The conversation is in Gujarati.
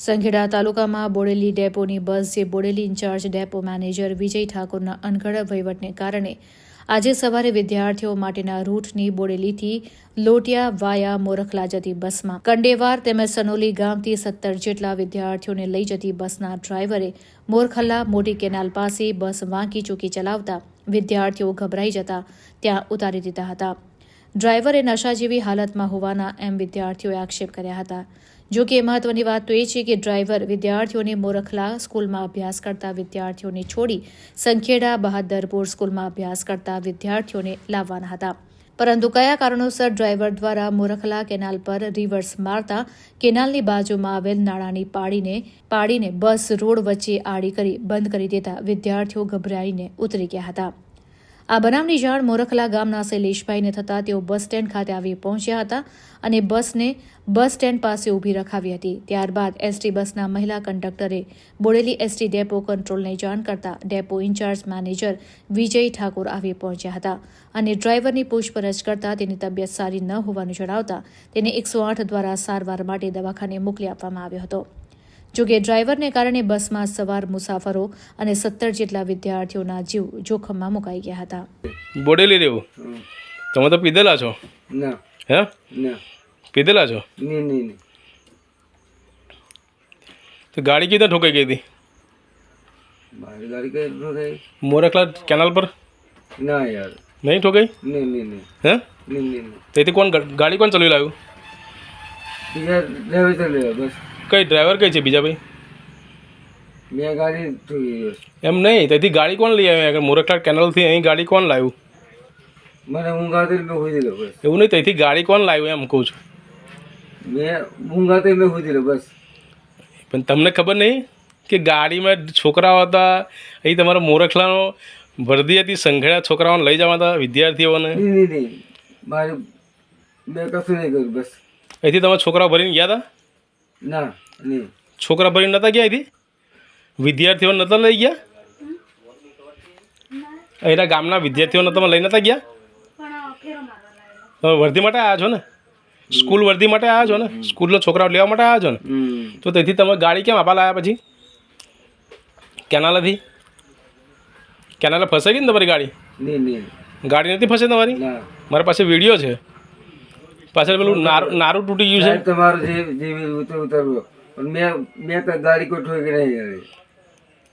સંખેડા તાલુકામાં બોડેલી ડેપોની બસ જે Bodeli incharge depot manager Vijay ઠાકોરના અનગઢ વહીવટને કારણે આજે સવારે વિદ્યાર્થીઓ માટેના રૂટની બોડેલીથી લોટિયા વાયા મોરખલા જતી બસમાં કંડેવાર તેમજ સનોલી ગામથી સત્તર જેટલા વિદ્યાર્થીઓને લઈ જતી બસના ડ્રાઈવરે મોરખલ્લા મોટી કેનાલ પાસે બસ વાંકી ચૂકી ચલાવતા વિદ્યાર્થીઓ ગભરાઈ જતા ત્યાં ઉતારી દીધા હતા. ડ્રાઈવરે નશા જેવી હાલતમાં હોવાના એમ વિદ્યાર્થીઓએ આક્ષેપ કર્યા હતા. જો કે મહત્વની વાત તો એ છે કે ડ્રાઈવર વિદ્યાર્થીઓને મોરખલા સ્કૂલમાં અભ્યાસ કરતા વિદ્યાર્થીઓને છોડી સંખેડા બહાદરપુર સ્કૂલમાં અભ્યાસ કરતા વિદ્યાર્થીઓને લાવવાના હતા. પરંતુ કયા કારણોસર ડ્રાઈવર દ્વારા મોરખલા કેનાલ પર રિવર્સ મારતા કેનાલની બાજુમાં આવેલ નાળાની પાડીને પાડીને બસ રોડ વચ્ચે આડી કરી બંધ કરી દેતા વિદ્યાર્થીઓ ગભરાઈને ઉતરી ગયા હતા. આ બનાવની જાણ મોરખલા ગામના શૈલેષભાઈને થતાં તેઓ બસ સ્ટેન્ડ ખાતે આવી પહોંચ્યા હતા અને બસને બસ સ્ટેન્ડ પાસે ઊભી રખાવી હતી. ત્યારબાદ એસટી બસના મહિલા કંડક્ટરે બોડેલી એસટી ડેપો કંટ્રોલને જાણ કરતા depot incharge manager Vijay Thakor આવી પહોંચ્યા હતા અને ડ્રાઈવરની પૂછપરછ કરતા તેની તબિયત સારી ન હોવાનું જણાવતા તેને એકસો આઠ દ્વારા સારવાર માટે દવાખાને મોકલી આપવામાં આવ્યો હતો. જોકે ડ્રાઈવરને કારણે બસમાં સવાર મુસાફરો અને સત્તર જેટલા વિદ્યાર્થીઓના જીવ જોખમમાં મુકાઈ ગયા હતા. બોડેલી રહેવું તમે તો પીધેલા છો? ના. હે? ના. પીધેલા છો? નહીં નહીં નહીં. તો ગાડી કીધા ઠોકાઈ ગઈ હતી? મારી ગાડી કઈ ન મોરખલા કેનાલ પર? ના યાર. નહીં ઠોકાઈ? નહીં નહીં નહીં. હે? નહીં નહીં તેથી કોણ ગાડી કોણ ચલાવી લાવ્યું? બીજા ડ્રાઈવર તો બસ. કઈ ડ્રાઈવર કઈ છે બીજા ભાઈ? મેં ગાડી એમ નહીં તેથી ગાડી કોણ લઈ આવ્યા? આગળ મોરખલા કેનાલથી અહીં ગાડી કોણ લાવ્યું? મને ઊંઘ મેં હોઈ દીધો બસ. એવું નહીં તેથી ગાડી કોણ લાવ્યું એમ કહું છું. મેં ઊંઘ મેં હોઈ દીધો બસ. પણ તમને ખબર નહીં કે ગાડીમાં છોકરાઓ હતા અહીં તમારા મોરખલાનો વર્દી હતી સંઘળ્યા છોકરાઓને લઈ જવા હતા વિદ્યાર્થીઓને? મારે મેં કશું નહીં કર્યું બસ. અહીંથી તમારા છોકરાઓ ભરીને ગયા હતા? ના છોકરા ભરીને નહોતા ગયા અહીંથી? વિદ્યાર્થીઓ નહોતા લઈ ગયા? અહીંના ગામના વિદ્યાર્થીઓને તમે લઈ નહોતા ગયા? તમે વર્દી માટે આવ્યા છો ને? સ્કૂલ વર્દી માટે આવ્યા છો ને? સ્કૂલનો છોકરાઓ લેવા માટે આવ્યા છો ને? તો તેથી તમે ગાડી કેમ આપવા લાવ્યા પછી? કેનાલાથી? કેનાલે ફસાઈ ગઈ ને તમારી ગાડી? ગાડી નથી ફસે તમારી? મારા પાસે વીડિયો છે. પાછળ પેલું નારું નારું તૂટી ગયું છે? તમારું જે જેવી ઉતર ઉતરવો. પણ મેં મેં તો ગાડી કોઈ ઠોકી નહીં